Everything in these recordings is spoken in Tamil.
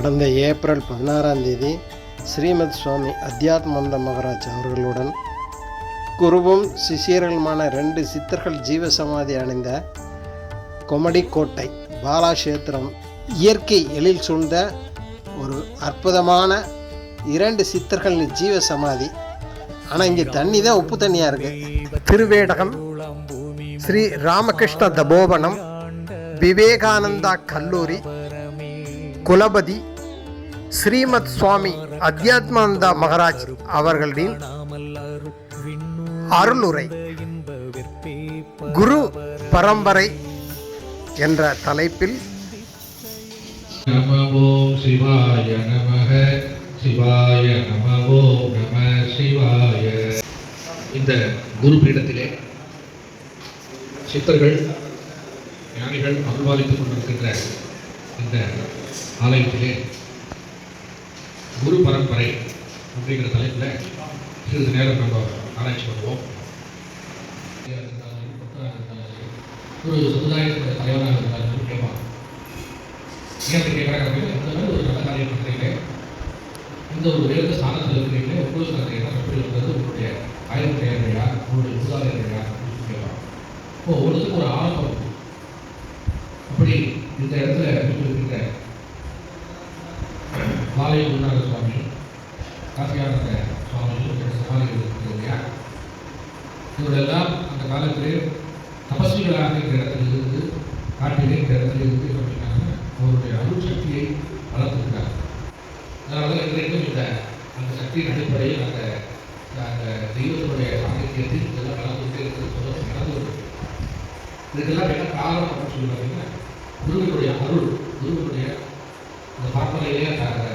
கடந்த ஏப்ரல் பதினாறாம் தேதி ஸ்ரீமத் சுவாமி அத்தியாத்மந்த மகராஜ் அவர்களுடன் குருவும் சிஷியர்களுமான ரெண்டு சித்தர்கள் ஜீவசமாதி அடைந்த கொமடிக்கோட்டை பாலாஷேத்திரம் இயற்கை எழில் சூழ்ந்த ஒரு அற்புதமான இரண்டு சித்தர்கள் ஜீவ சமாதி ஆனால் இங்கே தண்ணி தான் உப்பு தண்ணியாக இருக்கு. திருவேடகம் ஸ்ரீ ராமகிருஷ்ண தபோவனம் விவேகானந்தா கல்லூரி குலபதி ஸ்ரீமத் சுவாமி அத்தியாத்மானந்தா மகராஜ் அவர்களின் அருளுரை. குரு பரம்பரை என்ற தலைப்பில் நம சிவாய நமக சிவாய நம நம சிவாய. இந்த குரு பீடத்திலே சித்தர்கள் ஞானிகள் அருள்வாளித்துக் கொண்டிருக்கின்ற இந்த ஆலயத்திலே குரு பரம்பரை அப்படிங்கிற தலைப்பில் சிறிது நேரம் நம்ம ஆராய்ச்சி பண்ணுவோம். ஒரு சமுதாயத்தோட தலைவராக இருந்தாலும் முக்கியமாக ஏன் கேட்குறாங்க அப்படின்னா ஒரு நல்ல காரியம் பண்ணுறீங்க இந்த ஒரு உயர்ந்த ஸ்தானத்தில் இருக்கிறீங்களே உங்களுக்கு அந்த இடம் எப்படி இருந்தது உங்களுடைய ஆயுத நேரடியா உங்களுடைய மூதாதையர்களா அப்படின்னு இப்போ ஒருத்தருக்கு ஒரு ஆரம்பம். அப்படி இந்த இடத்துல இருக்கின்ற மாலை குருநாத சுவாமி காசியானந்த சுவாமி இவருடைய சமாதிகள் இருக்குது இல்லையா இவரெல்லாம் அந்த காலத்திலே தபஸ்விகளாக இந்த இடத்துல இருந்து காட்டிலே இந்த இருந்து அப்படின்னாங்க அவருடைய அருள் சக்தியை வளர்த்துக்கிறார் அதனால தான் இன்றைக்கும் இந்த அந்த சக்தியின் அடிப்படையில் அந்த அந்த தெய்வத்தினுடைய சாநித்தியத்தில் இதெல்லாம் வளர்ந்துட்டே இருக்கிறது நடந்து வருது இதுக்கெல்லாம் என்ன காரணம் அப்படின்னு சொல்லி பார்த்தீங்கன்னா குருவினுடைய அருள் குருவினுடைய அந்த பார்ப்பனையிலே அந்த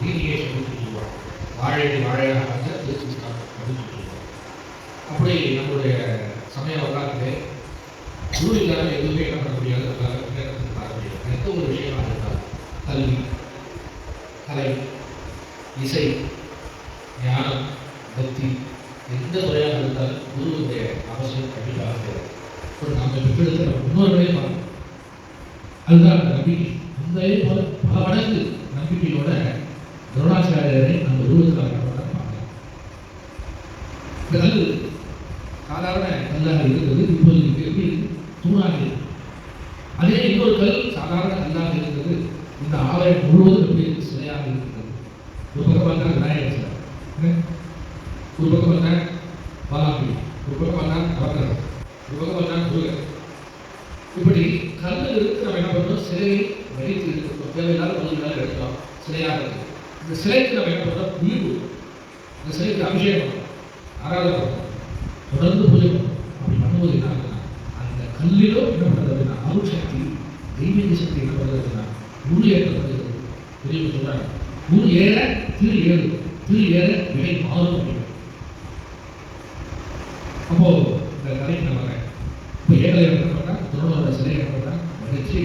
லீனியேஷன் அப்படின்னு சொல்லுவாங்க வாழையடி வாழையாக வந்து திருச்சிருக்காங்க அப்படின்னு சொல்லி சொல்லுவாங்க அப்படி நம்மளுடைய சமய வரலாற்றிலே குரு இல்லாமல் எதுவுமே என்ன பண்ண முடியாது நம்மளால முன்னேற்றத்துக்கு வர முடியாது எந்த ஒரு விஷயமாக இருந்தாலும் கல்வி கலை இசை ஞானம் பக்தி எந்த துறையாக இருந்தாலும் குருவுடைய அவசியம் கண்டிப்பாக தேவை. ஒரு நாம் பெற்றெடுத்த முன்னோர்களே பார்க்கணும் அதுதான் அந்த நம்பிக்கை அந்த போல பல மடங்கு நம்பிக்கையோட துரோணாச்சாரியரை நம்ம உருவத்தில் பார்க்கலாம் இந்த கல் சாதாரண கல்லாக இருந்தது இப்போது இங்கே எப்படி இருக்கு? தூணாக இருக்கு அதே இன்னொரு கல் சாதாரண கல்லாக இருந்தது இந்த ஆலயம் முழுவதும் எப்படி இருக்கு சிலையாக இருக்கிறது ஒரு பக்கம் பார்த்தா விநாயகர் சிலை என்ன? ஒரு பக்கம் பார்த்தா பாலாபி ஒரு பக்கம் பார்த்தா நவக்கிரகம் ஒரு பக்கம் பார்த்தா முருகன் இப்படி கல் இருக்கு நம்ம என்ன பண்ணோம் சிலையை வடித்து இருக்கிறோம் நேரம் பொருள்களால் சிலையாக இருக்கு இந்த சிலைக்கு நம்ம என்ன பண்ணோம் உயிர் இந்த சிலைக்கு அபிஷேகம் ஆராதனை தொடர்ந்து பூஜை பண்ணணும். அப்படி பண்ணும்போது என்ன ஆகுதுன்னா அந்த கல்லிலோ என்ன பண்ணுறதுன்னா அப்படின்னா அருள் சக்தி தெய்வீக சக்தி என்ன பண்ணுறதுன்னா குரு உரு ஏற்றப்படுகிறது பெரியவங்க சொல்கிறாங்க குரு ஏற திரு ஏறு. திரு ஏற விலை மாறும் அப்படின்னு அப்போ இந்த கதைக்கு நான் வரேன் இப்போ ஏழை என்ன பண்ணா துரோணோட சிலை என்ன பண்ணா வடிச்சு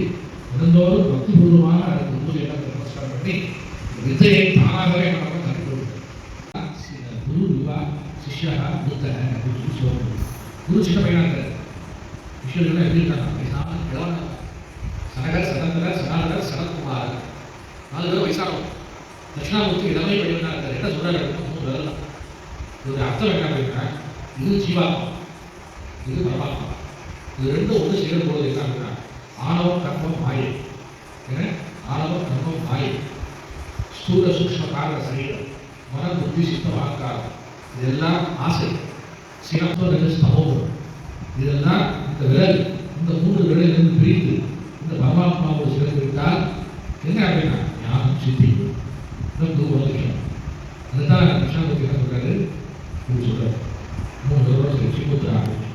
தினந்தோறும் பக்திபூர்வமாக அதுக்கு பூஜை எல்லாம் நமஸ்காரம் பண்ணி வித்தையை தானாகவே என்ன பண்ண கற்றுக் கொடுத்தார் குரு விவா சிஷ்யா புத்த அப்படின்னு சொல்லி சொல்லுவாங்க குரு சின்ன பையனா இருக்காரு விஷயங்கள்லாம் எப்படி இருக்காங்க வயசான கிழவனா சனகர் சனந்தரர் சனாதனர் சனத்குமார் நாலு தட்சிணாமூர்த்தி இளமை பையனா இருக்காரு. என்ன சொல்றாரு அப்படின்னா இதோட அர்த்தம் என்ன அப்படின்னா இது ஜீவாத்மா இது பரமாத்மா. இது ரெண்டும் ஒன்று சேரும் பொழுது என்ன அப்படின்னா ஆணவம் கர்மம் மாயை. என்ன ஆணவம் கர்மம் மாயை. ஸ்தூல சூக்ஷ்ம காரண சரீரம். மன புத்தி சித்தம் ஆக்காரம் இதெல்லாம் ஆசை. சிறப்பு ஸ்தபம் இதெல்லாம் இந்த விரல். இந்த மூன்று விரலிலிருந்து பிரித்து இந்த பரமாத்மாவோடு சேர்ந்து விட்டால் என்ன அப்படின்னா சித்தி இன்னும் குரு விஷயம் அதுதான் கிருஷ்ணாமூர்த்தி என்ன சொல்றாரு? குரு சொல்றாரு. மூணு விரலும் சேர்த்து மூன்று ஆரம்பிச்சு.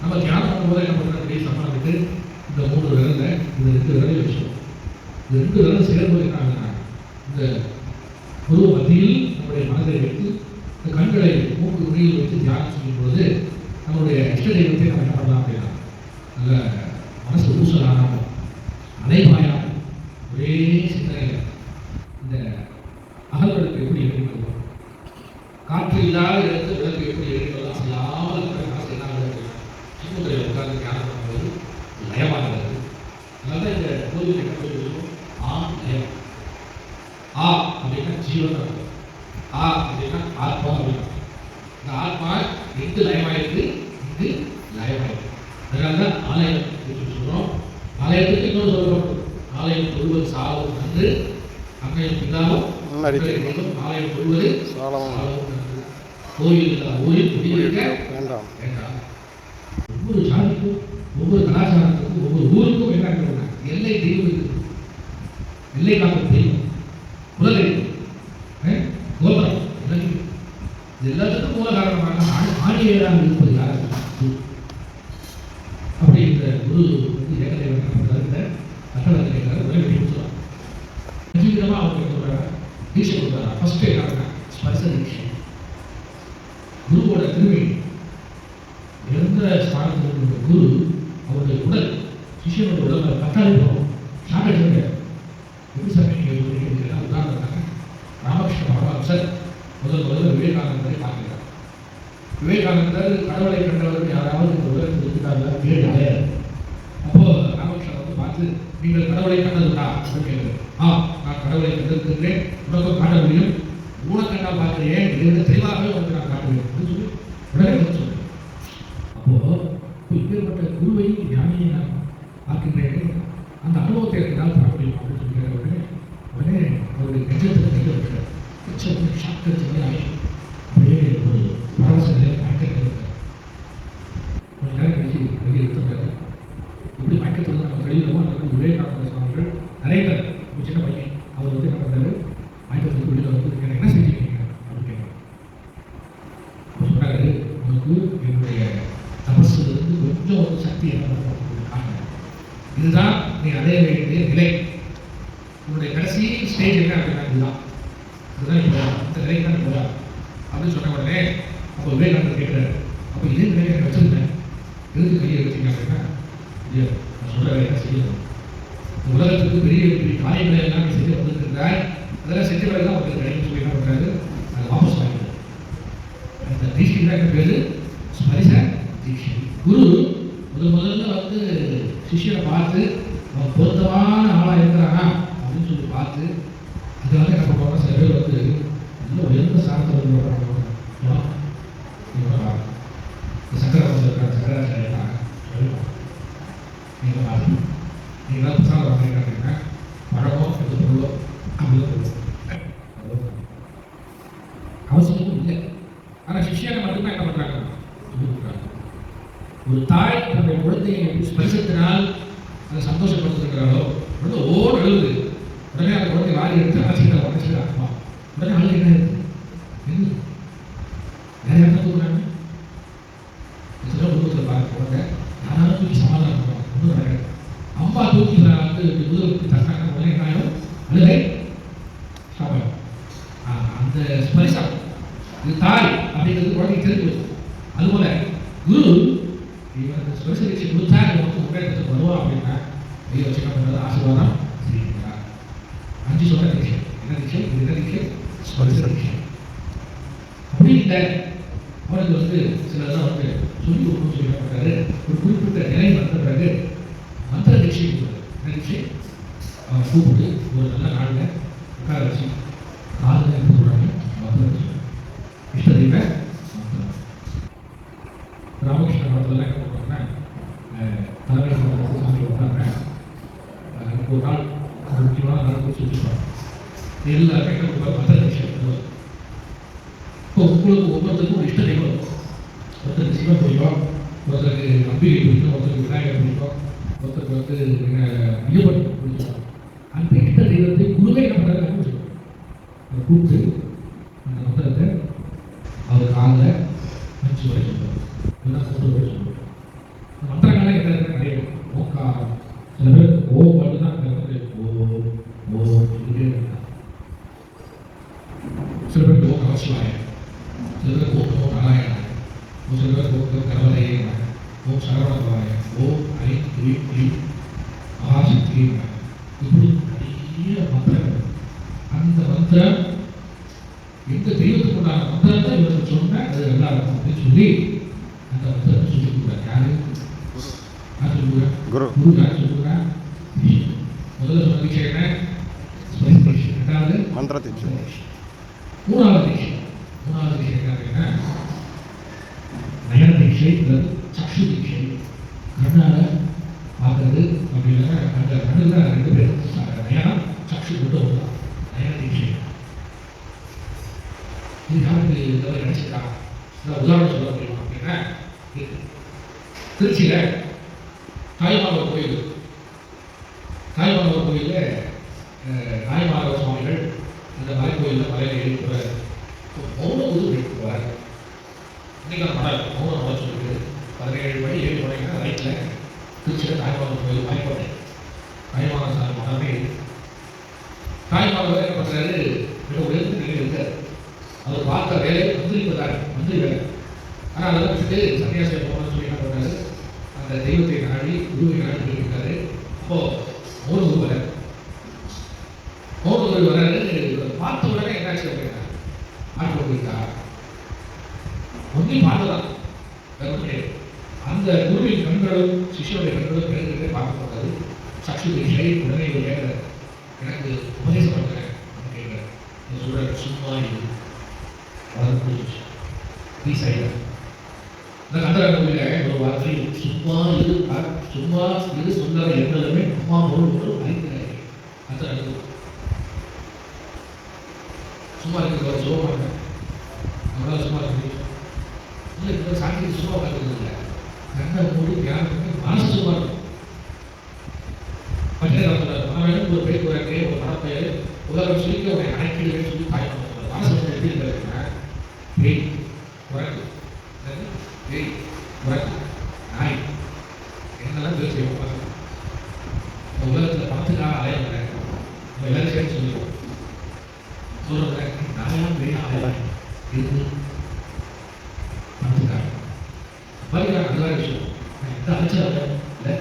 நம்ம தியானம் பண்ணும்போது என்ன பண்ணுறோம் அப்படியே சம்மணம் இந்த மூணு விரல்ல இந்த ரெண்டு விரலையும் வச்சுருவோம் இந்த ரெண்டு விரலும் சேரும்போது என்ன இந்த குரு மத்தியில் நம்முடைய மனதை வைத்து இந்த கண்களை மூக்கு நுனியில் வைத்து தியானம் செய்யும்போது நம்மளுடைய இஷ்ட தெய்வத்தை நம்ம என்ன பண்ணலாம் அப்படின்னா நல்ல மனசு ஊசலானாலும் அலைவாயாமல் ஒரே சிந்தனையில் காற்று இல்லாத இடத்தில் விளக்கு எப்படி இருக்கிறதா இல்லாமல் இருக்கிற காசு என்ன உட்கார்ந்து தியானம் பண்ணும்போது நயமாகிறது அதனால இந்த கோவில் என்ன கோவில் ஆ ஆ அப்படின்னா ஜீவன் ஆ அப்படின்னா ஆத்மா அப்படின்னு. இந்த ஆத்மா எங்கு லயமாயிருக்கு? இங்கு லயமாயிருக்கு. அதனால தான் ஆலயம் சொல்கிறோம் ஆலயத்துக்கு இன்னும் சொல்கிறோம் ஆலயம் கொள்வது சாலம் என்று அன்னையின் பிதாவும் ஆலயம் கொள்வது சாலமும் கோயில் கோயில் குடியிருக்க ஒவ்வொரு சாதிக்கும் ஒவ்வொரு கலாச்சாரத்துக்கும் ஒவ்வொரு ஊருக்கும் என்ன எல்லை தெய்வம் எல்லை காக்கும் தெய்வம் விவேகானந்தர் கடவுளை கண்டவர் யாராவது இந்த உலகத்தில் இருக்கிறாங்களா கேளுங்க அப்போ ராமகிருஷ்ணன் வந்து பார்த்து நீங்கள் கடவுளை கண்டதுடா அப்படின்னு கேளுங்க. ஆ நான் கடவுளை கண்டிருக்கின்றேன். உனக்கு காட்ட முடியும். ஊனக்கண்ணா பார்க்கிறேன். இதை விட தெளிவாகவே உனக்கு நான் காட்டுவேன். இதுதான் நீ அடைய வேண்டிய நிலை. உன்னுடைய கடைசி ஸ்டேஜ் என்ன? நீங்கள் வரணும் நீங்களாம் புத்தகம் வரணும் கேட்டீங்கன்னா அது பொருளோ அப்படியே பொருளோ அவசியம் இல்லை ஆனால் சிஷியனை மட்டும்தான் என்ன பண்ணுறாங்க ஒரு தாய் தன்னுடைய குழந்தையை ஸ்பரிசத்தினால் அது சந்தோஷம் சார் ஒருத்தர் முன்னேற்றத்துக்கு வருவோம் அப்படின்னா நீ வச்சு பண்ணுறது ஆசீர்வாதம் செய்யுங்களா அஞ்சு சொன்ன நிச்சயம் என்ன நிச்சயம் என்ன நிச்சயம் ஸ்பரிச நிச்சயம் அப்படி இல்லை அவனுக்கு வந்து சிலதான் வந்து சொல்லி கொடுக்கணும் சொல்லி பண்ணுறாரு ஒரு குறிப்பிட்ட நிலை வந்த பிறகு மந்திர நிச்சயம் நினைச்சு கூப்பிட்டு ஒரு நல்ல நாளில் உட்கார வச்சு காலையில் சொல்கிறாங்க மந்திர நிச்சயம் வந்து ஈடுபட்டு அந்த தெய்வத்தை குருவை நம்ம கூப்பிட்டு முதல் நம்பிக்கை என்ன? ரெண்டாவது? மந்திரத்தை மூணாவது தீட்சை. மூணாவது தீட்சை என்ன? சக்ஷு தீட்சை. கண்ணால பார்க்கறது அப்படி அந்த கண்ணில் தான் ரெண்டு பேர் நயனம் சக்ஷு கொண்டு வரலாம் நயன தீட்சை. இது அப்படின்னா திருச்சியில் தாய்மாமா கோயில். தாய்மானவர் கோயிலில் தாய்மானவர் சுவாமிகள் அந்த மலை கோயிலில் மலையில் எழுப்புற மௌன குரு எழுப்புவார். இன்னைக்கு அந்த மலை மௌன மலை சொல்லுது பதினேழு மணி ஏழு மணிக்கு ரைட்டில் திருச்சியில் தாய்மானவர் கோயில் வாய்ப்பாடு. தாய்மானவர் சாமி மனமே தாய்மானவர் என்ன பண்ணுறாரு மிக உயர்ந்த நிலையில் இருக்கார். அவர் பார்த்த வேலை மந்திரிப்பதார் மந்திரி வேலை. ஆனால் அதை வச்சுட்டு சன்னியாசியை போகணும்னு சொல்லி என்ன பண்ணுறாரு அந்த தெய்வத்தை நாடி குருவை நாடி இருக்காரு அப்போது மௌன குரு வர மௌன குரு பார்த்த உடனே என்னாச்சு அப்படின்னா ஆட்டு போயிருக்கா ஒன்றையும் பார்த்ததான் அந்த குருவின் கண்களும் சிஷ்யோடைய கண்களும் பிறகு பார்க்க போறாரு சக்தி தீட்சை உடனே இவர் கேட்கிறார். எனக்கு உபதேசம் பண்ணுறேன் கேட்கிறார். இந்த சூழல் சும்மா இது வளர்ந்து போயிடுச்சு. நீ சரியா கோவில ஒரு வார்த்தை சும்மா இது பார்க்க சும்மா இது சொல்லுற எந்தலுமே அம்மா பொருள் ஒரு அறிக்கிறாய் அந்த அனுபவம் சும்மா இருக்கிற ஒரு சும்மா நம்மளால சும்மா இருக்க இல்லை இப்போ சாந்தி சும்மா உட்காந்துருது இல்லை கண்ணை மூடி தியானம் பண்ணி மனசு சும்மா இருக்கும். பஞ்சகாலத்தில் ஒரு பெரிய குறைக்கே ஒரு மனப்பெயர் உலகம் சுருக்க ஒரு அணைக்கிடுவேன் சொல்லி தாய் மனசு எப்படி இருக்கிறதுனா பேய் குரங்கு என்னது? பேய் குரங்கு நாய் என்னெல்லாம் பேர் செய்வோம் பாருங்க. இந்த உலகத்தில் பணத்துக்காக அலைய மாட்டேன் நம்ம எல்லாரும் சேர்ந்து சொல்லிடுவோம் சொல்றேன் நாயெல்லாம் பேய் அலைய இருக்கு பணத்துக்காக பரிகாரம் அதுதான் விஷயம் நான் எந்த அலைச்சல் இல்லை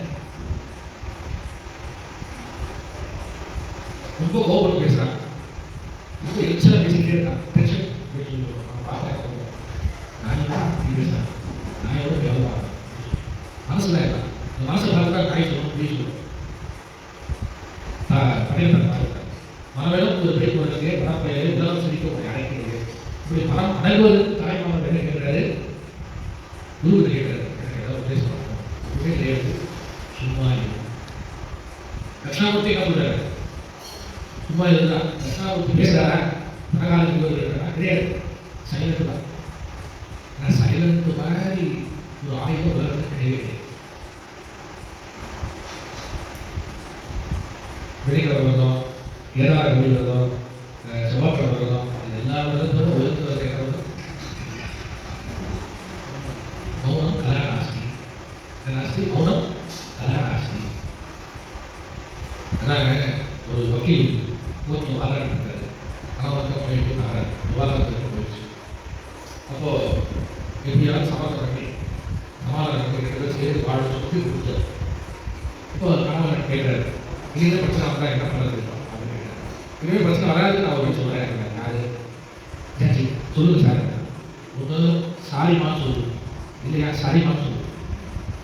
ரொம்ப கோபப்பட்டு பேசுறான் ரொம்ப எரிச்சலா பேசிக்கிட்டே இருக்கான் டென்ஷன் பார்த்தேன் நான் இப்படி பேசுறேன் நான் எவ்வளோ வியாபாரம் மனசுல இருக்கான் இந்த மனசை பார்த்தா நாய் சொல்லணும் அப்படி சொல்லணும் படையப்பன் பார்த்துருக்கேன் மனவேலும் ஒரு பெரிய குழந்தைங்க மனப்பெயரை உலகம் சிரிக்க ஒரு அடைக்கிறது இப்படி மனம் அடங்குவது தாய்மாமன் என்ன கேட்கிறாரு குரு கேட்கிறாரு எனக்கு ஏதாவது பேசணும் ஒன்றுமே கிடையாது சும்மா இரு. தட்சிணாமூர்த்தி என்ன சொல்றாரு சும்மா இருந்தா தட்சிணாமூர்த்தி பேசுறாரா பணக்காரத்துக்கு வருகிறாரா கிடையாது சைலண்ட் தான் ஆனால் சைலண்ட் மாதிரி ஒரு ஆயுதம் உலகத்தில் கிடையவே கிடையாது வெள்ளிக்கிழமை விரதம் ஏழாறு கோயில் விரதம் அஹ் செவ்வாய்க்கிழமை விரதம் இது எல்லா விரதத்தோட உயர்ந்து வர விரதம் மௌனம் கலாநாஸ்தி நாஸ்தி மௌனம் கலாநாஸ்தி அதாங்க ஒரு வக்கீல் கோர்ட்ல வாதாடி இருக்காரு கணவன் போயிட்டு நாராயண் விவாதத்துக்கு போயிடுச்சு அப்போ எப்படியாவது சமாதானம் பண்ணி சமாதானம் பண்ணி ரெண்டு பேரும் சேர்ந்து வாழ சொல்லி கொடுத்தாரு இப்போ கணவன் கேட்கிறாரு இதே பிரச்சனை வந்தா என்ன பண்ணுறது அப்படின்னு கேட்டாரு. இனிமே பிரச்சனை வராது நான் ஒரு சொல்றேன் யாரு ஜட்ஜி சொல்லுங்க சார் ஒன்று சாரிமா சொல்லு இல்லையா சாரிமா சொல்லு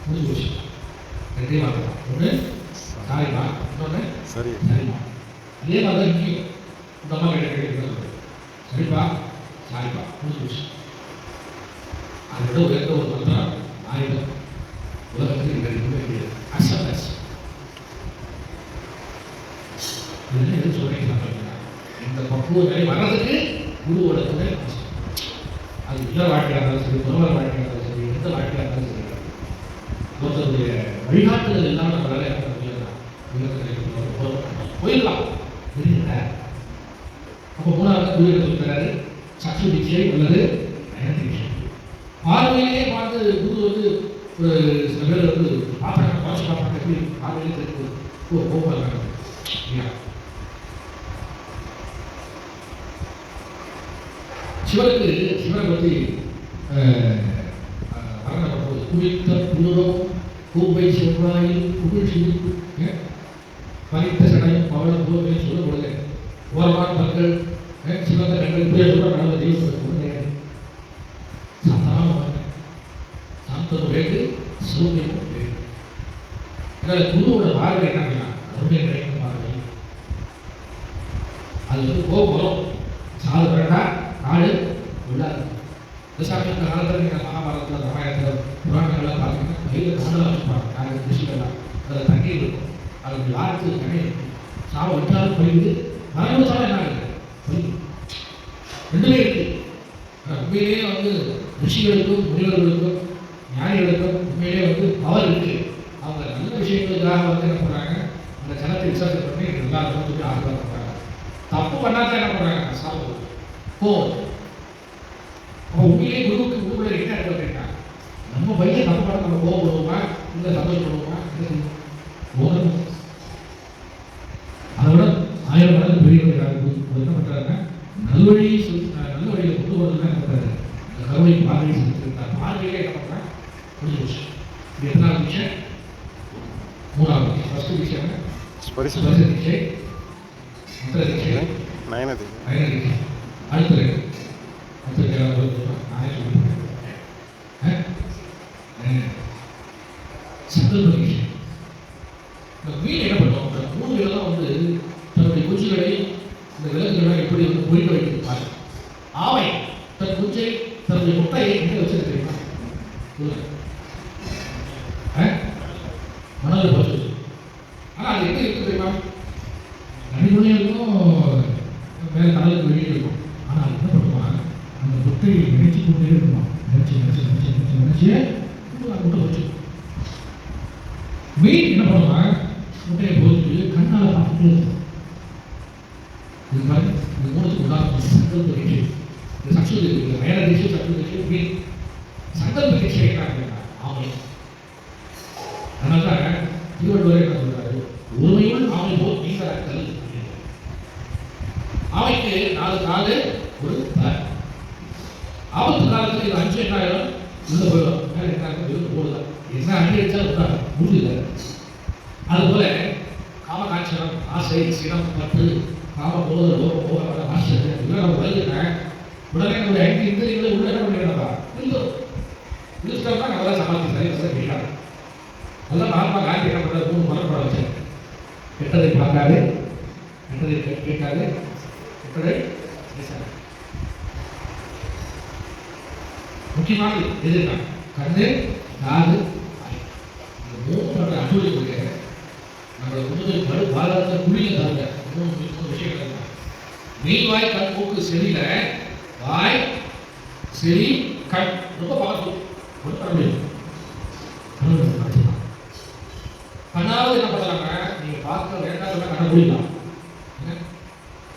முடிஞ்சு போச்சு ரெண்டே வார்த்தை ஒன்று சாரிமா இன்னொன்று சரி சரிம்மா அதே மாதிரி தான் இங்கேயும் இந்த அம்மா கிட்ட கேட்கிறது சரிப்பா சாரிப்பா முடிஞ்சு போச்சு அதை விட உயர்ந்த ஒரு மந்திரம் ஆயுதம் உலகத்தில் இங்கே இருக்க வேண்டியது இதெல்லாம் எது சொல்றீங்க இந்த பக்குவ நிலை வர்றதுக்கு குருவோட துணை அது இல்ல வாழ்க்கையாக இருந்தாலும் சரி குடும்ப வாழ்க்கையாக இருந்தாலும் சரி எந்த வாழ்க்கையாக இருந்தாலும் சரி ஒருத்தருடைய வழிகாட்டுதல் இல்லாமல் நம்மளால என்ன பண்ண போயிடலாம் தெரியல அப்போ மூணாவது குரு எடுத்துக்கிறாரு சக்தி தீட்சை உள்ளது பார்வையிலேயே பார்த்து குரு வந்து ஒரு சில பேர் வந்து பார்த்தாங்க குறைச்சி பார்ப்பாங்க எப்படி பார்வையிலே தெரிஞ்சு ஓ போகிறாங்க சிவனுக்கு சிவனை பற்றி வர்ணப்படும்போது குளித்த புலுரம் கூப்பை செவ்வாயில் புகழ் சிரிப்பு ஏன்? பறித்த சடையும் பவள பூர்வை சொல்லும் பொழுது ஓரமான மக்கள் சிவந்த கண்கள் புரிய சொல்ற கடவுளை தெய்வம் ஒன்று சாதாரண சாந்தம் வேண்டு சூரியன் வேண்டு இதனால் குருவோட பார்வை என்ன அப்படின்னா கருணை கிடைக்கும் பார்வை அது வந்து கோபம் வரும் சாது வேண்டா நாடு உள்ளாது இந்த சமயத்து காலத்தில் நீங்கள் மகாபாரதத்தில் ராமாயணத்தில் புராணங்கள்லாம் பார்த்தீங்கன்னா கையில் கண்ணெல்லாம் வச்சுப்பாங்க நாங்கள் ரிஷிகள்லாம் அதில் தண்ணீர் இருக்கும் அது யாருக்கு தண்ணீர் இருக்கும் சாவை விட்டாலும் போயிடுது மரணம் சாவை என்ன ஆகுது போயிடுது ரெண்டுமே இருக்கு ஆனா உண்மையிலேயே வந்து ரிஷிகளுக்கும் முனிவர்களுக்கும் உண்மையிலே வந்து பவர் இருக்கு. அவங்க நல்ல விஷயங்களுக்காக வந்து என்ன பண்ணுறாங்க அந்த ஜனத்தை விசாரணை பண்ணி எல்லாருக்கும் சொல்லி ஆசீர்வாதம் பண்ணுறாங்க தப்பு பண்ணாதான் என்ன பண்ணுறாங்க சாப்பிடு போ. அப்போ உண்மையிலே குருவுக்கு குருவில் என்ன இருக்கு கேட்டாங்க நம்ம பையன் தப்பு பண்ண நம்ம கோவப்படுவோமா இல்லை சந்தோஷப்படுவோமா? போகணும் செய்வோம்? ஓரணும் அதை விட ஆயிரம் மடங்கு பெரியவர்கள் என்ன பண்றாருன்னா நல்வழி சொல் நல்ல வழியில் கொண்டு வரதுதான் என்ன பண்றாரு அந்த கருணை பார்வை செலுத்திருக்கார் பார்வையிலே என்ன பண்றாங்க முடிஞ்சு போச்சு இது எத்தனாவது விஷயம் மூணாவது விஷயம் ஃபர்ஸ்ட் விஷயம் ஸ்பரிச சுவாச தீட்சை மந்திர தீட்சை நயனதி ஐநா தீட்சை அடுத்தது அடுத்தது யாராவது சொல்லுங்க? நானே சொல்லிடுறேன் ஆ? ஆ. சங்கல்ப இந்த மீன் என்ன பண்ணுவோம்? இந்த மூணு வந்து தன்னுடைய குஞ்சுகளை இந்த விலங்குகளை எப்படி வந்து பொறிக்க வைக்கிறது பாருங்க. ஆமை தன் குஞ்சை தன்னுடைய முட்டையை எங்கே வச்சிருக்கு தெரியுமா சொல்லுங்க. ஆ? மணல்ல போச்சு ஆனா அது எங்க இருக்கு தெரியுமா நடுவுலயே இருக்கும் மேல கடலுக்கு வெளியே இருக்கும் ஆனா அது என்ன பண்ணுமா அந்த முட்டையை நினைச்சு கொண்டே இருக்குமா நினைச்சு நினைச்சு நினைச்சு நினைச்சு நினைச்சு அது முட்டை வச்சு மீன் என்ன பண்ணுவா முட்டையை போட்டு கண்ணால பார்த்துட்டே இருக்கும் இது மாதிரி இந்த மூணுக்கு உதாரணம் சங்கல்ப தீட்சை இந்த சக்ஷு இந்த மேல தீட்சை சக்ஷு தீட்சை மீன் சங்கல்ப தீட்சை என்ன அப்படின்னா ஆமை அதனால திருவள்ளுவர் என்ன ஆமை போல் நீங்க கல் ஆமைக்கு நாலு காலு ஒரு ஆபத்து காலத்துல இது அஞ்சு எட்டாயிரம் ஆயிரும் உள்ள போயிடும். மேல என்ன ஆகும் போடுதான் என்ன அடி அடிச்சா விட்டாங்க முடியல அதுபோல காமகாட்சரம் ஆசை சினம் பற்று காம போத லோகம் போக வர ஆசை இதெல்லாம் நம்ம வருதுன்னா உடனே நம்முடைய ஐந்து இந்திரியங்களை உள்ள என்ன பண்ணிடணும்ப்பா இழுத்துரும் இழுத்துட்டோம்னா நம்ம தான் சமாளிக்க சரி கேட்டாங்க அதெல்லாம் மகாத்மா காந்தி என்ன பண்ணுறது மூணு மரம் படம் கெட்டதை பார்க்காது கெட்டதை கேட்காது கெட்டதை பேசாது. முக்கியமானது எதுனா கண்ணு காது இந்த மூணு பண்ற கொடுக்க நம்மளை முதுகில் மறு பாலாத குழிய தருங்க. மூணு மூணு விஷயங்கள் இருக்கு. மெய் வாய் கண் மூக்கு செடியில வாய் செடி கண். ரொம்ப பார்க்கும் ஒன்றும் தமிழ் கண்ணாவது என்ன பண்ணலாங்க நீங்க பார்க்க வேண்டாம். என்ன?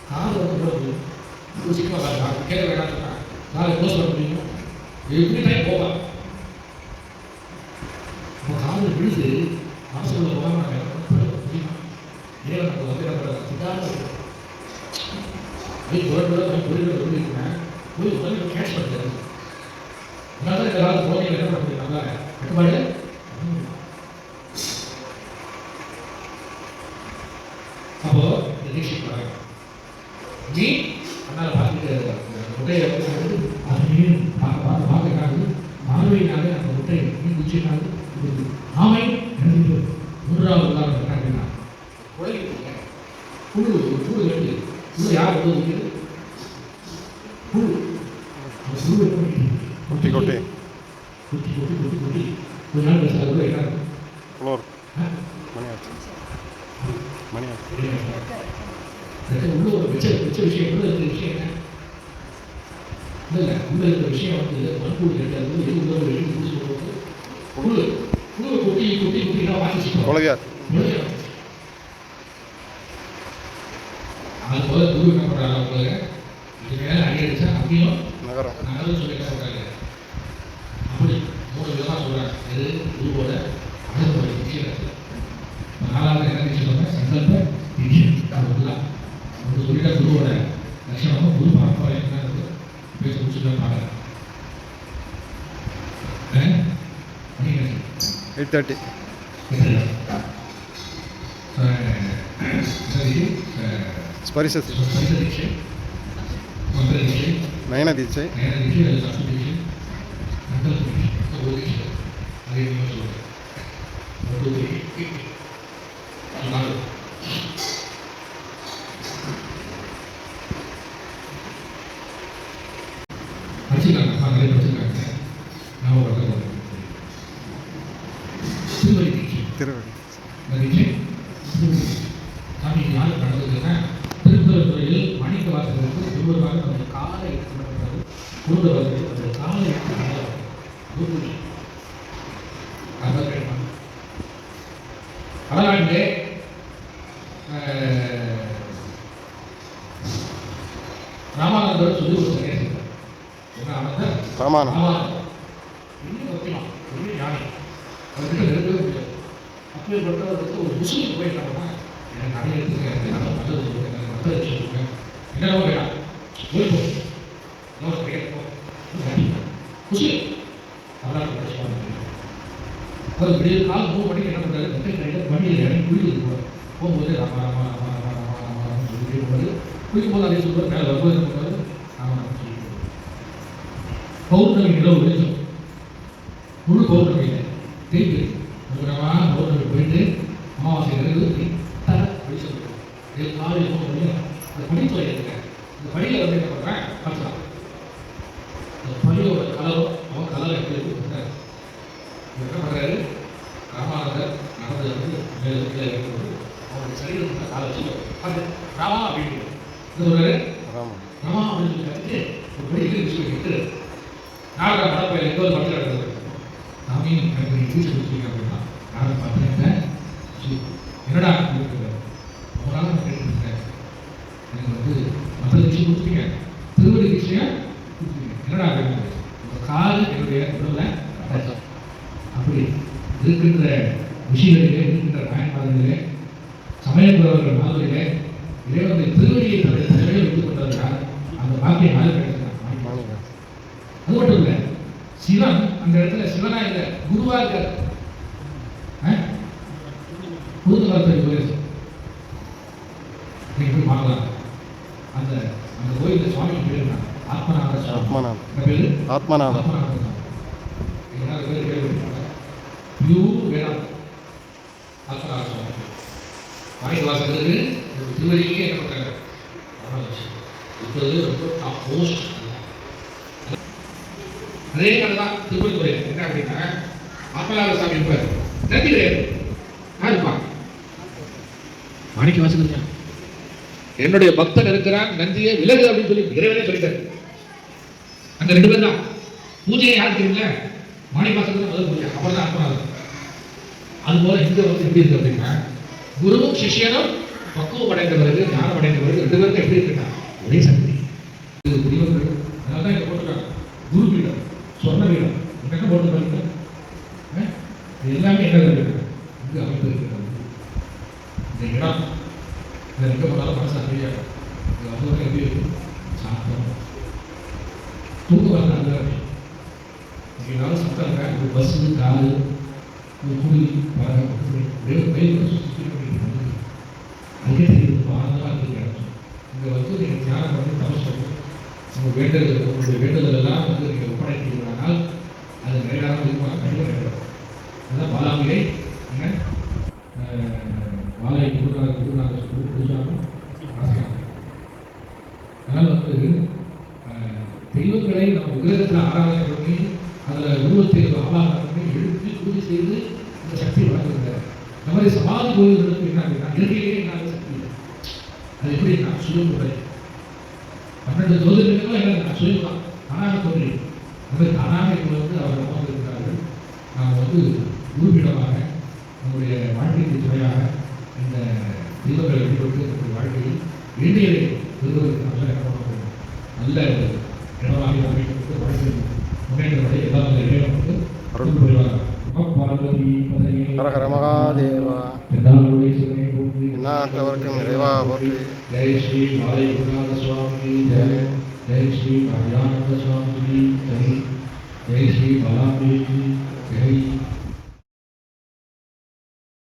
காது வந்து கூட சீக்கிரம் கேட்க வேண்டாம் காலை க்ளோஸ் பண்ண முடியும்? எப்படி டைம் போகலாம் நம்ம காது விழுது மனசுக்குள்ள போகாம நம்ம என்ன பண்ண முடியுமா இறைவன் நமக்கு வந்து என்ன பண்ணுறது சிதாரண போய் ஒரு தடவை போய் பொருள் சொல்லியிருக்கேன் போய் உடனே கேட்ச் பண்ணுறது அதனால தான் எல்லாரும் குழந்தைங்க என்ன பண்ண முடியும் நல்லா கட்டுப்பாடு அப்போ இந்த தீட்சை போறாங்க நீ அண்ணால பார்த்துட்டு முட்டையை வந்து அதுலேயே பார்க்க பார்க்க பார்க்க பார்வையினாலே அந்த முட்டை மீன் குச்சினாலும் ஆமை எனக்கு மூன்றாவது உதாரணம் என்ன அப்படின்னா யார்? வந்து வைக்கிறது புழு அந்த புழு என்ன பண்ணிட்டு கொட்டி கொட்டி குட்டி குட்டி குட்டி குட்டி கொஞ்ச நாள் பேசுறது கூட என்ன இருக்கும்? ஃப்ளோர் ஆ? மணி ஆச்சு மணி ஆச்சு அதுக்கு உள்ள ஒரு மிச்ச மிச்ச விஷயம் உள்ள இருக்கிற விஷயம் என்ன இல்ல இல்ல உள்ள இருக்கிற விஷயம் வந்து மண்புழு கேட்டது எது உள்ள ஒரு எழுதி புதுசு சொல்றது புழு புழு குட்டி குட்டி குட்டி எல்லாம் வாங்கி வச்சுக்கோ கொலகையார் அது போல என்ன பண்றாங்க அவங்க இது மேல அடி அடிச்சா அங்கேயும் நகரம். நல்லது சொல்லி என்ன பண்றாங்க அப்படி மூணு விதமா சொல்றாங்க. இது குருவோட அணுகுமுறை விஷயம் நாலாவது என்ன சொன்னா சங்கல்ப அதுதான் ஒரு சொல்லிட்ட குருவோட லட்சணமும் குரு பரம்பரை என்னது பேச முடிச்சுட்டு பார்க்குறேன் எயிட் தேர்ட்டி ஸ்பரிச పరిస్థితి నైనా తీర్చాయి తిరగండి சமானம் அவர் விடிய கால் மூணு மணிக்கு என்ன பண்ணுறாரு கட்டை கையில் வண்டியில் இறங்கி குளிக்கிறது கூட போகும்போது ராமா ராமா ராமா ராமா ராமா ராமா சொல்லி சொல்லிட்டே குளிக்கும்போது அதே சொல்லுவார் மேலே வரும்போது 头疼以后，我 நாடக போய் எந்த ஒரு படத்தில் எடுத்தது சாமி எனக்கு நீ கொடுத்துருக்கேன் அப்படின்னா நான் பார்த்தேன் என்னடா இருக்குது ரொம்ப நாள் நான் கேட்டுருக்கேன் எனக்கு வந்து மற்ற விஷயம் கொடுத்துருக்கீங்க திருவடி விஷயம் கொடுத்துருக்கீங்க என்னடா இருக்குது உங்கள் கால் என்னுடைய உடலில் அடைச்சோம் அப்படி இருக்கின்ற விஷயங்களிலே இருக்கின்ற பயன்பாடுகளிலே சமயப்புறவர்கள் மாதிரியிலே இறைவனுடைய திருவடியை தன்னுடைய தலைமையில் வைத்துக் கொண்டதற்காக அந்த பாக்கியம் யாரு கிடைச்சிருக்காங்க மாணிக்கம் அது மட்டும் இல்லை சிவன் அந்த இடத்துல சிவனா இல்லை குருவா இருக்கார் குருந்த மரத்தை கோயில் நீங்க போய் பார்க்கலாம் அந்த அந்த கோயிலுக்கு சுவாமி பேர் என்ன ஆத்மநாத சுவாமி ஆத்மநாதம் என்ன பேரு ஆத்மநாதம் ஆத்மநாத சுவாமி எல்லாரும் பேர் கேள்விப்பட்டிருப்பாங்க பியூர் வேதாந்தம் ஆத்மநாத சுவாமி வாய்க்கு வாசகருக்கு ஒரு திருவடியே என்ன பண்றாங்க ஆராய்ச்சி. இப்பொழுது ரொம்ப டாப் போஸ்ட் அதே கதை தான் திருப்பதி என்ன அப்படின்னா ஆத்மநாத சாமி இருப்பார் நந்தி கிடையாது யார் இருப்பான் மாணிக்க வாசகர் என்னுடைய பக்தன் இருக்கிறான் நந்தியை விலகு அப்படின்னு சொல்லி இறைவனே சொல்லிட்டார். அந்த ரெண்டு பேர் தான். பூஜையை யார் தெரியல மாணிக்க வாசகர் முதல் பூஜை. அப்புறம் தான் ஆத்மநாதன் அது போல இங்க வந்து எப்படி இருக்கு அப்படின்னா குருவும் சிஷியனும் பக்குவம் அடைந்த பிறகு ஞானம் அடைந்த பிறகு ரெண்டு பேருக்கும் எப்படி இருக்குன்னா ஒரே சக்தி. இது புரியவர்கள் அதனால தான் இதை போட்டுருக்காங்க. குரு பீடம் சொர்ண பீடம். என்ன போட்டு பாருங்க இது எல்லாமே என்ன இருக்கு? இங்கு அமைப்பு இருக்கிறது இந்த இடம். இதில் எங்கே போனாலும் மனசு அமைதியாக இது வந்து எப்படி இருக்கும் சாந்தம் தூக்கம் வரல அந்த இங்கே ஒரு பஸ்ஸு காலு. ஒரு குடி பழக ஒரே பயிர் சுற்றி அங்கே தெரியுது ஆனந்தமாக இங்கே வந்து நீங்கள் தியானம் பண்ணி தபஸ் சொல்லுங்கள் உங்கள் வேண்டுதல் உங்களுடைய வேண்டுதல் எல்லாம் வந்து நீங்கள் ஒப்படைத்தீர்களானால் அது நிறைவேறாமல் இருக்குமா கண்டிப்பாக நிறைவேறும் அதான் பாலாமியை நீங்கள் வாழை குருநாத குருநாத சொல்லி புதுசாக ஆசையாக அதனால் வந்து அஹ், தெய்வங்களை நம்ம விக்கிரகத்தில் ஆராதனை பண்ணி அதில் உருவத்தை ஆராதனை பண்ணி எழுப்பி பூஜை செய்து இந்த சக்தியை வளர்க்குறாங்க இந்த சமாதி கோயில்களுக்கு என்ன அப்படின்னா இயற்கையிலேயே என்ன சக்தி அது எப்படி நான் சுயமுறை பன்னெண்டு ஜோதிடங்களும் என்ன நான் தான் தானாக தோன்றி அந்த தானாக இப்போ வந்து அவர் அமர்ந்திருக்கிறார்கள். நாம் வந்து குருவிடமாக நம்முடைய வாழ்க்கைக்கு துணையாக இந்த தீபங்களை வழிபட்டு நம்முடைய வாழ்க்கையில் வேண்டியதை श्री प्रकाश स्वामी जय। जय श्री महायानंद स्वामी जय जय श्री जय